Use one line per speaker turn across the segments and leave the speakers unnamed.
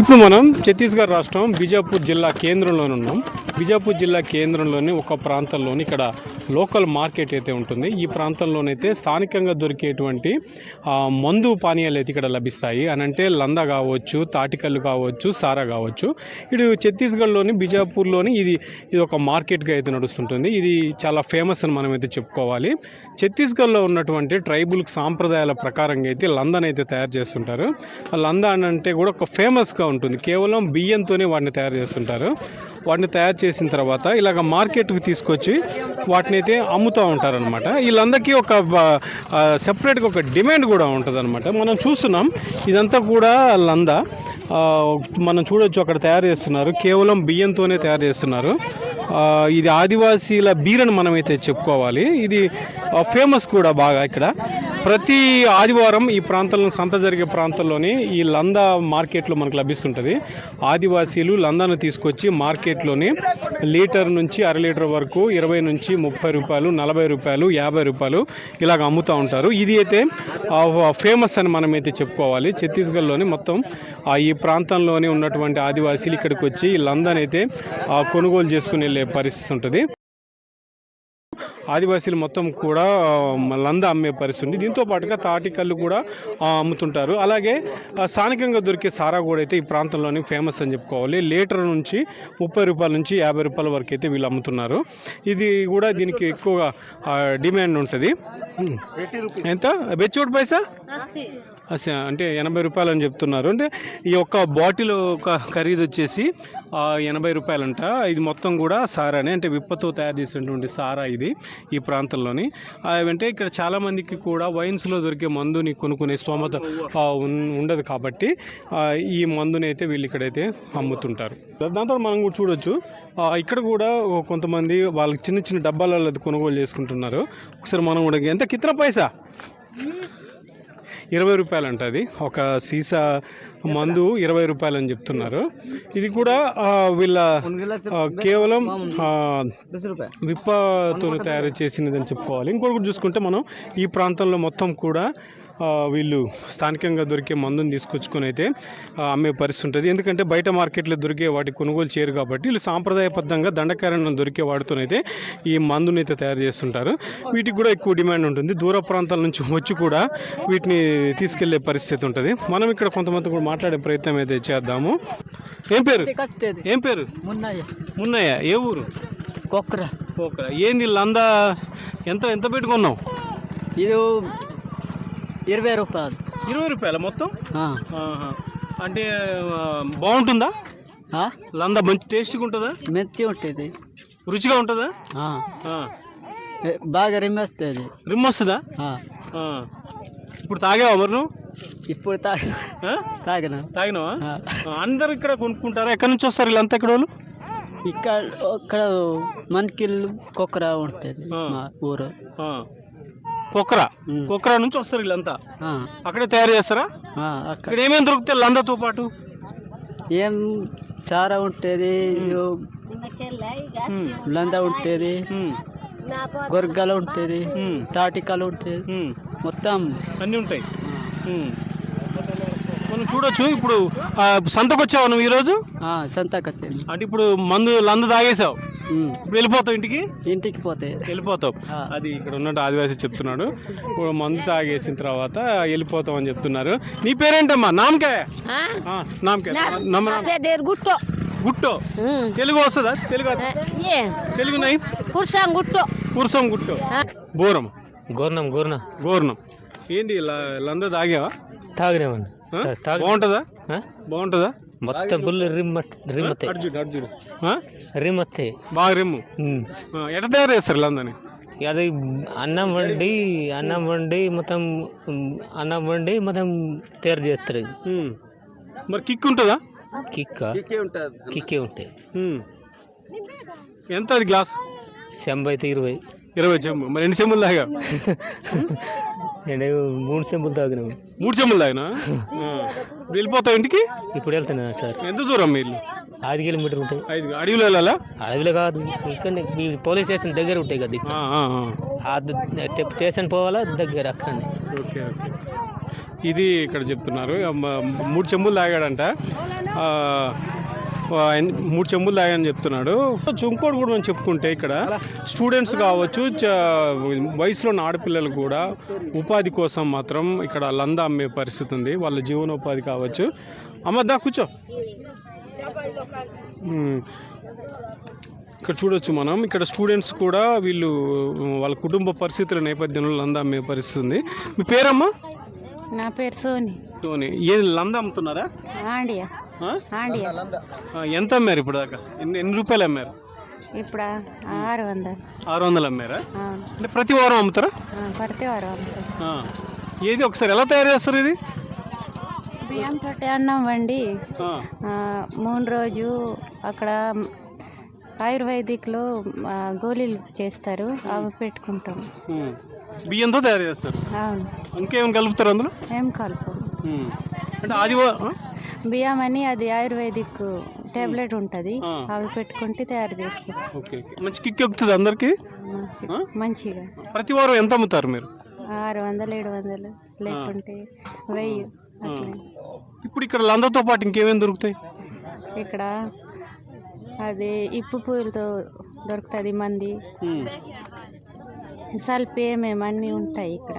ఇప్పుడు మనం ఛత్తీస్గఢ్ రాష్ట్రం బీజాపూర్ జిల్లా కేంద్రంలోనే ఉన్నాం. బీజాపూర్ జిల్లా కేంద్రంలోని ఒక ప్రాంతంలోని ఇక్కడ లోకల్ మార్కెట్ అయితే ఉంటుంది. ఈ ప్రాంతంలోనైతే స్థానికంగా దొరికేటువంటి మందు పానీయాలు అయితే ఇక్కడ లభిస్తాయి. అని అంటే లంద కావచ్చు తాటికల్లు కావచ్చు సారా కావచ్చు. ఇటు ఛత్తీస్గఢ్లోని బీజాపూర్లోని ఇది ఇది ఒక మార్కెట్గా అయితే నడుస్తుంటుంది. ఇది చాలా ఫేమస్ అని మనం అయితే చెప్పుకోవాలి. ఛత్తీస్గఢ్లో ఉన్నటువంటి ట్రైబుల్ సాంప్రదాయాల ప్రకారంగా అయితే లందన్ అయితే తయారు చేస్తుంటారు. లందా లంద అని అంటే కూడా ఒక ఫేమస్ ఫేమస్గా ఉంటుంది. కేవలం బియ్యంతోనే వాటిని తయారు చేస్తుంటారు. వాటిని తయారు చేసిన తర్వాత ఇలాగ మార్కెట్కి తీసుకొచ్చి వాటిని అయితే అమ్ముతూ ఉంటారనమాట వీళ్ళందరికీ ఒక సెపరేట్గా ఒక డిమాండ్ కూడా ఉంటుంది మనం చూస్తున్నాం ఇదంతా కూడా లంద. మనం చూడొచ్చు అక్కడ తయారు చేస్తున్నారు. కేవలం బియ్యంతోనే తయారు చేస్తున్నారు. ఇది ఆదివాసీల బీరని మనమైతే చెప్పుకోవాలి. ఇది ఫేమస్ కూడా బాగా ఇక్కడ. ప్రతి ఆదివారం ఈ ప్రాంతంలో సంత జరిగే ప్రాంతంలోని ఈ లంద మార్కెట్లో మనకు లభిస్తుంటుంది. ఆదివాసీలు లందాను తీసుకొచ్చి మార్కెట్లోని లీటర్ నుంచి అర లీటర్ వరకు ఇరవై నుంచి ముప్పై రూపాయలు నలభై రూపాయలు యాభై రూపాయలు ఇలాగ అమ్ముతూ ఉంటారు. ఇది అయితే ఫేమస్ అని మనమైతే చెప్పుకోవాలి. ఛత్తీస్గఢ్లోని మొత్తం ఆ ఈ ప్రాంతంలోనే ఉన్నటువంటి ఆదివాసీలు ఇక్కడికి వచ్చి ఈ లందన్ అయితే కొనుగోలు చేసుకుని వెళ్ళే పరిస్థితి ఉంటుంది. ఆదివాసీలు మొత్తం కూడా లంద అమ్మే పరిస్థితి ఉంది. దీంతో పాటుగా తాటి కూడా అమ్ముతుంటారు. అలాగే స్థానికంగా దొరికే సారా కూడా అయితే ఈ ప్రాంతంలోని ఫేమస్ అని చెప్పుకోవాలి. లీటర్ నుంచి ముప్పై రూపాయల నుంచి యాభై రూపాయల వరకు అయితే వీళ్ళు అమ్ముతున్నారు. ఇది కూడా దీనికి ఎక్కువగా డిమాండ్ ఉంటుంది. ఎంత? బెచ్చోటి పైసా? అంటే ఎనభై రూపాయలు అని చెప్తున్నారు. అంటే ఈ ఒక్క బాటిల్ ఒక ఖరీదు వచ్చేసి ఎనభై రూపాయలంట. ఇది మొత్తం కూడా సారానే అంటే విప్పతో తయారు చేసినటువంటి సారా ఇది ఈ ప్రాంతంలోని. అంటే ఇక్కడ చాలామందికి కూడా వైన్స్లో దొరికే మందుని కొనుక్కునే స్తోమత ఉండదు కాబట్టి ఈ మందుని అయితే వీళ్ళు ఇక్కడైతే అమ్ముతుంటారు దాంతో మనం కూడా చూడొచ్చు. ఇక్కడ కూడా కొంతమంది వాళ్ళకి చిన్న చిన్న డబ్బాలలో కొనుగోలు చేసుకుంటున్నారు. ఒకసారి మనం కూడా ఎంత కిత్ర పైసా? ఇరవై రూపాయలు అంట అది. ఒక సీసా మందు ఇరవై రూపాయలు అని చెప్తున్నారు. ఇది కూడా వీళ్ళ కేవలం విప్పతో తయారు చేసినదని చెప్పుకోవాలి. ఇంకొకటి చూసుకుంటే మనం ఈ ప్రాంతంలో మొత్తం కూడా వీళ్ళు స్థానికంగా దొరికే మందుని తీసుకొచ్చుకొని అయితే అమ్మే పరిస్థితి ఉంటుంది. ఎందుకంటే బయట మార్కెట్లో దొరికే వాటి కొనుగోలు చేయరు కాబట్టి వీళ్ళు సాంప్రదాయబద్ధంగా దండకారణం దొరికే వాటితోనైతే ఈ మందుని అయితే తయారు చేస్తుంటారు. వీటికి కూడా ఎక్కువ డిమాండ్ ఉంటుంది. దూర ప్రాంతాల నుంచి వచ్చి కూడా వీటిని తీసుకెళ్ళే పరిస్థితి ఉంటుంది. మనం ఇక్కడ కొంతమంది కూడా మాట్లాడే ప్రయత్నం అయితే చేద్దాము. ఏం పేరు? ఏం పేరు?
మున్నయ్య.
మున్నయ్య. ఏ ఊరు?
కొక్కర
ఓకే ఏంది లందా? ఎంత ఎంత పెట్టుకున్నావు
ఇది ఇరవై రూపాయలు
ఇరవై రూపాయల మొత్తం. ఆహా. అంటే ఆ, బాగుంటుందా
ఆ?
లందా మంచి టేస్ట్గా ఉంటుందా
మెత్తి ఉంటుంది
రుచిగా ఉంటుందా
ఆ.
ఆ.
ఏ, బాగా రిమ్మేస్తుంది
రిమ్ వస్తుందా
ఆ.
ఆ. ఇప్పుడు తాగావా మరి నువ్వు
ఇప్పుడు తాగి
ఆ?
తాగిన
తాగినావా
ఆ.
ఆ, అందరు ఇక్కడ కొనుక్కుంటారా ఎక్కడి నుంచి వస్తారు వీళ్ళంతా ఇక్కడ వాళ్ళు
ఇక్కడ ఇక్కడ మనకిల్లు కొక్కర ఉంటుంది. మా ఊరు
ఆ. కొక్రా.
ఉమ్.
కొక్రా నుంచి వస్తారు వీళ్ళంతా.
ఆ.
అక్కడే తయారు చేస్తారా?
ఆ, అక్కడ
ఇక్కడ ఏమేమి దొరుకుతాయి లందాతో పాటు?
ఏం చారా ఉంటుంది లంద ఉంటుంది. గొర్గలు ఉంటుంది. తాటికలు ఉంటుంది. మొత్తం.
అన్నీ ఉంటాయి. మనం చూడొచ్చు. ఇప్పుడు సంతకు వచ్చావు నువ్వు ఈరోజు?
సంతకొచ్చింది
అంటే ఇప్పుడు మందు లంద తాగేసావు. వెళ్ళిపోతావు ఇంటికి?
ఇంటికి పోతే.
వెళ్ళిపోతావు. అది ఇక్కడ ఉన్నట్టు ఆదివాసి చెప్తున్నాడు. ఇప్పుడు మందు తాగేసిన తర్వాత వెళ్ళిపోతాం అని చెప్తున్నారు. నీ పేరేంటమ్మా? నామకే? ఆ, నామకే. నమ్మ
గుట్టో.
గుట్టో? తెలుగు వస్తుందా? తెలుగు
ఏ?
తెలుగు నై
కుర్సాం గుట్టో.
పురుషం గుట్టో. బోరం
గోర్ణం గోర్ణ
గోర్ణం ఏంటి ల- లంద తాగావా?
తాగినామండి.
ఆ?
తాగి
బాగుంటుందా? బాగుంటుందా?
మొత్తం బుల్ రిమ్మట్ రిమ్మతే
అర్జున్ అర్జున్ ఆ?
రిమ్మతే
బాగా రెమ్ము
ఉమ్.
ఆ, ఎట్లా తయారు చేస్తారు లందని
అది అన్నం వండి అన్నం వండి మొత్తం ఉమ్, అన్నం వండి మొత్తం తయారు చేస్తారు ఇది.
మరి కిక్ ఉంటుందా
కిక్క కిక్కే ఉంటాయి
ఉమ్. ఎంత అది గ్లాస్
చెంబు అయితే ఇరవై
ఇరవై చెంబు మరి ఎన్ని చెంబులు తాగా
నేను మూడు చెంబులు తాగినాము
మూడు చెంబులు తాగినా? వెళ్ళిపోతావు ఇంటికి?
ఇప్పుడు వెళ్తున్నా సార్.
ఎంత దూరం మీరు?
ఐదు కిలోమీటర్ ఉంటాయి.
ఐదు అడవిలో వెళ్ళాలా?
అడవిలో కాదు ఇక్కడ పోలీస్ స్టేషన్ దగ్గర ఉంటాయి కదా ఇక్కడ.
ఆ,
ద- స్టేషన్ పోవాలా దగ్గర అక్కడనే.
Okay okay. ఇది ఇక్కడ చెప్తున్నారు. అమ్మ, మూడు చెంబులు తాగాడంట. ఆ, మూడు చెంబులు తాగని చెప్తున్నాడు. ఇంకోటి కూడా మనం చెప్పుకుంటే ఇక్కడ స్టూడెంట్స్ కావచ్చు వయసులో ఉన్న ఆడపిల్లలు కూడా ఉపాధి కోసం మాత్రం ఇక్కడ లంద అమ్మే పరిస్థితి ఉంది. వాళ్ళ జీవనోపాధి కావచ్చు. అమ్మ దా కూర్చో. ఇక్కడ చూడొచ్చు మనం. ఇక్కడ స్టూడెంట్స్ కూడా వీళ్ళు వాళ్ళ కుటుంబ పరిస్థితుల నేపథ్యంలో లంద అమ్మే పరిస్థితి ఉంది. మీ పేరమ్మా?
నా పేరు సోని.
సోని. ఏది లంద అమ్ముతున్నారా? ఎంత అమ్మారు ఇప్పుడు దాకా? ఎన్ని ఎన్ని రూపాయలు అమ్మారు?
ఇప్పుడు? ఆరు వందలు
ఆరు వందలు అమ్మారా. అంటే ప్రతి వారం అమ్ముతారా?
ఆ, పడితే వారు అమ్ముతారు.
ఏది ఒకసారి ఎలా తయారు చేస్తారు ఇది?
బియ్యం తోటి అన్నం వండి మూడు రోజు అక్కడ ఆయుర్వేదిక్లో గోళీలు చేస్తారు. అవి పెట్టుకుంటాం.
బియ్యంతో తయారు చేస్తారు?
అవును.
ఇంకేమైనా కలుపుతారు అందులో?
ఏం కలుపు.
అంటే ఆదివారం
బియ్యం అని అది ఆయుర్వేదిక్ టాబ్లెట్ ఉంటుంది. అవి పెట్టుకుంటే తయారు చేసుకుంటాం
ఓకే ఓకే. మంచి కిక్ ఎక్కుతుంది అందరికి?
మంచిగా.
ప్రతి వారం ఎంత అమ్ముతారు మీరు?
ఆరు వందలు ఏడు వందలు లేకుంటే వెయ్యి అట్లా.
ఇప్పుడు ఇక్కడ లందతో పాటు ఇంకేమేమి దొరుకుతాయి?
ఇక్కడ అది ఇప్పు పూలతో దొరుకుతుంది మంది.
ఉమ్.
సల్పి ఏమేమి అన్నీ ఉంటాయి ఇక్కడ.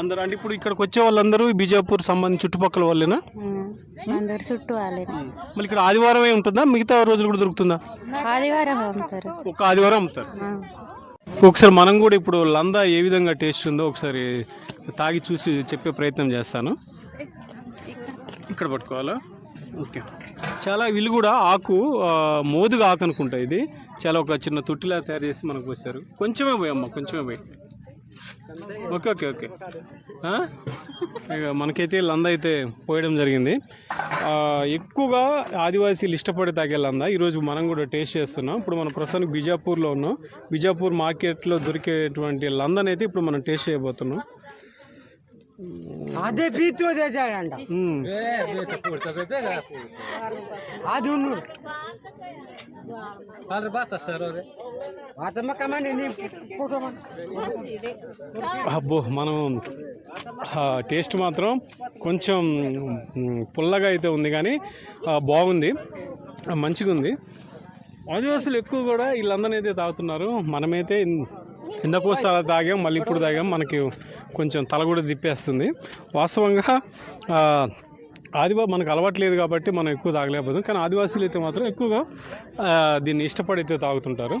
అందరు అంటే ఇప్పుడు ఇక్కడికి వచ్చే వాళ్ళందరూ బీజాపూర్ సంబంధించి చుట్టుపక్కల వాళ్ళేనా.
అందరు చుట్టూ
మళ్ళీ ఇక్కడ ఆదివారమే ఉంటుందా? మిగతా రోజులు కూడా దొరుకుతుందా?
ఆదివారం అమ్ముతారు.
ఒక ఆదివారం అమ్ముతారు. ఒకసారి మనం కూడా ఇప్పుడు లందా ఏ విధంగా టేస్ట్ ఉందో ఒకసారి తాగి చూసి చెప్పే ప్రయత్నం చేస్తాను. ఇక్కడ పట్టుకోవాలా? ఓకే. చాలా వీళ్ళు కూడా ఆకు మోదుగా ఆకు అనుకుంటా ఇది. చాలా ఒక చిన్న తొట్టిలా తయారు చేసి మనకు వచ్చారు. కొంచెమే పోయి అమ్మ కొంచెమే పోయి. Okay okay okay. ఇక మనకైతే లంద అయితే పోయడం జరిగింది. ఎక్కువగా ఆదివాసీలు ఇష్టపడి తాగే లంద. ఈరోజు మనం కూడా టేస్ట్ చేస్తున్నాం. ఇప్పుడు మనం ప్రస్తుతానికి బిజాపూర్లో ఉన్నాం. బిజాపూర్ మార్కెట్లో దొరికేటువంటి లందనైతే ఇప్పుడు మనం టేస్ట్ చేయబోతున్నాం.
అదే పీతో. అది
అబ్బో మనం ఆ, టేస్ట్ మాత్రం కొంచెం పుల్లగా అయితే ఉంది కానీ బాగుంది. మంచిగా ఉంది ఆదివాసులు ఎక్కువ కూడా వీళ్ళందరినీ అయితే తాగుతున్నారు. మనమైతే ఇన్- ఇందకు తాగాం మళ్ళీ ఇప్పుడు తాగాం. మనకి కొంచెం తల కూడా తిప్పేస్తుంది. వాస్తవంగా ఆదివా మనకు అలవాట్లేదు కాబట్టి మనం ఎక్కువ తాగలేకపోతాం కానీ ఆదివాసీలు అయితే మాత్రం ఎక్కువగా దీన్ని ఇష్టపడి అయితే తాగుతుంటారు.